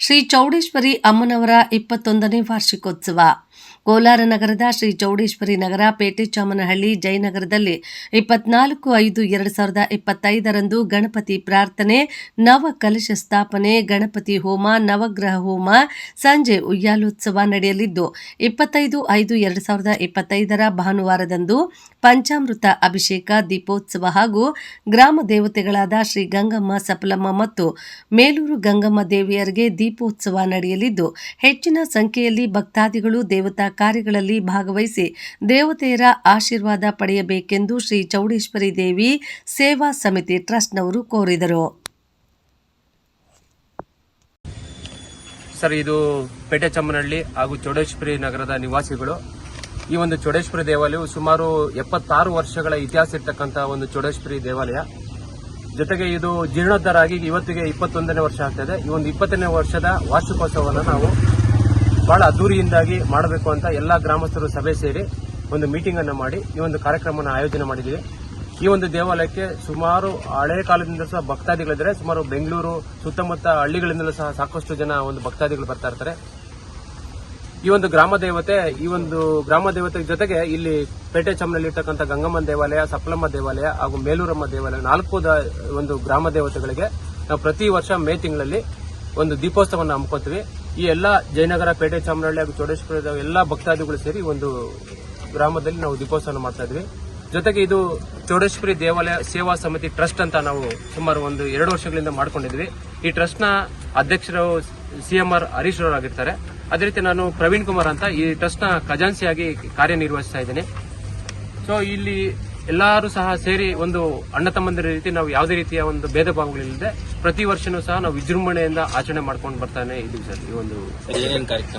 ಶ್ರೀ ಚೌಡೇಶ್ವರಿ ಅಮ್ಮನವರ ಇಪ್ಪತ್ತೊಂದನೇ ವಾರ್ಷಿಕೋತ್ಸವ. ಕೋಲಾರ ನಗರದ ಶ್ರೀ ಚೌಡೇಶ್ವರಿ ನಗರ ಪೇಟೆ ಚಾಮನಹಳ್ಳಿ ಜಯನಗರದಲ್ಲಿ ಇಪ್ಪತ್ನಾಲ್ಕು ಐದು ಎರಡು ಸಾವಿರದ ಇಪ್ಪತ್ತೈದರಂದು ಗಣಪತಿ ಪ್ರಾರ್ಥನೆ, ನವ ಕಲಶ ಸ್ಥಾಪನೆ, ಗಣಪತಿ ಹೋಮ, ನವಗ್ರಹ ಹೋಮ ಸಂಜೆ ಉಯ್ಯಾಲೋತ್ಸವ ನಡೆಯಲಿದ್ದು, ಇಪ್ಪತ್ತೈದು ಐದು ಎರಡು ಸಾವಿರದ ಇಪ್ಪತ್ತೈದರ ಭಾನುವಾರದಂದು ಪಂಚಾಮೃತ ಅಭಿಷೇಕ, ದೀಪೋತ್ಸವ ಹಾಗೂ ಗ್ರಾಮ ದೇವತೆಗಳಾದ ಶ್ರೀ ಗಂಗಮ್ಮ ಸಫಲಮ್ಮ ಮತ್ತು ಮೇಲೂರು ಗಂಗಮ್ಮ ದೇವಿಯರಿಗೆ ದೀಪೋತ್ಸವ ನಡೆಯಲಿದ್ದು, ಹೆಚ್ಚಿನ ಸಂಖ್ಯೆಯಲ್ಲಿ ಭಕ್ತಾದಿಗಳು ದೇವತಾ ಕಾರ್ಯಗಳಲ್ಲಿ ಭಾಗವಹಿಸಿ ದೇವತೆಯರ ಆಶೀರ್ವಾದ ಪಡೆಯಬೇಕೆಂದು ಶ್ರೀ ಚೌಡೇಶ್ವರಿ ದೇವಿ ಸೇವಾ ಸಮಿತಿ ಟ್ರಸ್ಟ್ನವರು ಕೋರಿದರು. ಸರ್, ಇದು ಪೇಟೆ ಚಮ್ಮನಹಳ್ಳಿ ಹಾಗೂ ಚೌಡೇಶ್ವರಿ ನಗರದ ನಿವಾಸಿಗಳು. ಈ ಒಂದು ಚೌಡೇಶ್ವರಿ ದೇವಾಲಯವು ಸುಮಾರು ಎಪ್ಪತ್ತಾರು ವರ್ಷಗಳ ಇತಿಹಾಸ ಇರ್ತಕ್ಕಂಥ ಒಂದು ಚೌಡೇಶ್ವರಿ ದೇವಾಲಯ. ಜೊತೆಗೆ ಇದು ಜೀರ್ಣೋದ್ಧಾರ ಆಗಿ ಇವತ್ತಿಗೆ ಇಪ್ಪತ್ತೊಂದನೇ ವರ್ಷ ಆಗ್ತದೆ. ಈ ಒಂದು ಇಪ್ಪತ್ತನೇ ವರ್ಷದ ವಾರ್ಷಿಕೋತ್ಸವವನ್ನು ನಾವು ಬಹಳ ಅದ್ದೂರಿಯಿಂದಾಗಿ ಮಾಡಬೇಕು ಅಂತ ಎಲ್ಲ ಗ್ರಾಮಸ್ಥರು ಸಭೆ ಸೇರಿ ಒಂದು ಮೀಟಿಂಗ್ ಅನ್ನು ಮಾಡಿ ಈ ಒಂದು ಕಾರ್ಯಕ್ರಮವನ್ನು ಆಯೋಜನೆ ಮಾಡಿದ್ದೀವಿ. ಈ ಒಂದು ದೇವಾಲಯಕ್ಕೆ ಸುಮಾರು ಹಳೆಯ ಕಾಲದಿಂದ ಸಹ ಭಕ್ತಾದಿಗಳಿದ್ದಾರೆ. ಸುಮಾರು ಬೆಂಗಳೂರು ಸುತ್ತಮುತ್ತ ಹಳ್ಳಿಗಳಿಂದಲೂ ಸಹ ಸಾಕಷ್ಟು ಜನ ಒಂದು ಭಕ್ತಾದಿಗಳು ಬರ್ತಾ ಇರ್ತಾರೆ. ಈ ಒಂದು ಗ್ರಾಮ ದೇವತೆ, ಈ ಒಂದು ಗ್ರಾಮ ದೇವತೆ ಜೊತೆಗೆ ಇಲ್ಲಿ ಪೇಟೆ ಚಮ್ಮನಲ್ಲಿ ಇರ್ತಕ್ಕಂಥ ಗಂಗಮ್ಮನ ದೇವಾಲಯ, ಸಪ್ಲಮ್ಮ ದೇವಾಲಯ ಹಾಗೂ ಮೇಲೂರಮ್ಮ ದೇವಾಲಯ ನಾಲ್ಕು ಒಂದು ಗ್ರಾಮ ದೇವತೆಗಳಿಗೆ ನಾವು ಪ್ರತಿ ವರ್ಷ ಮೇ ತಿಂಗಳಲ್ಲಿ ಒಂದು ದೀಪೋತ್ಸವವನ್ನು ಹಮ್ಮಿಕೊತೀವಿ ಈ ಎಲ್ಲ ಜಯನಗರ, ಪೇಟೆ ಚಾಮನಹಳ್ಳಿ ಹಾಗೂ ಚೌಡೇಶ್ವರದ ಎಲ್ಲ ಭಕ್ತಾದಿಗಳು ಸೇರಿ ಒಂದು ಗ್ರಾಮದಲ್ಲಿ ನಾವು ದೀಪೋತ್ಸವ ಮಾಡ್ತಾ ಇದ್ವಿ. ಜೊತೆಗೆ ಇದು ಚೌಡೇಶ್ವರಿ ದೇವಾಲಯ ಸೇವಾ ಸಮಿತಿ ಟ್ರಸ್ಟ್ ಅಂತ ನಾವು ಸುಮಾರು ಒಂದು ಎರಡು ವರ್ಷಗಳಿಂದ ಮಾಡ್ಕೊಂಡಿದ್ವಿ. ಈ ಟ್ರಸ್ಟ್ನ ಅಧ್ಯಕ್ಷರು ಸಿ ಎಂ ಆರ್ ಹರೀಶ್ ಅವರಾಗಿರ್ತಾರೆ ಅದೇ ರೀತಿ ನಾನು ಪ್ರವೀಣ್ ಕುಮಾರ್ ಅಂತ ಈ ಟ್ರಸ್ಟ್ನ ಖಜಾನ್ಸಿಯಾಗಿ ಕಾರ್ಯನಿರ್ವಹಿಸ್ತಾ ಇದ್ದೀನಿ. ಸೊ ಇಲ್ಲಿ ಎಲ್ಲರೂ ಸಹ ಸೇರಿ ಒಂದು ಅಣ್ಣ ತಮ್ಮಂದಿರ ರೀತಿ ನಾವು ಯಾವುದೇ ರೀತಿಯ ಒಂದು ಭೇದ ಭಾವಗಳಿಲ್ಲದೆ ಪ್ರತಿ ವರ್ಷನೂ ಸಹ ನಾವು ವಿಜೃಂಭಣೆಯಿಂದ ಆಚರಣೆ ಮಾಡ್ಕೊಂಡು ಬರ್ತಾನೆ ಇದೀವಿ ಸರ್ ಈ ಒಂದು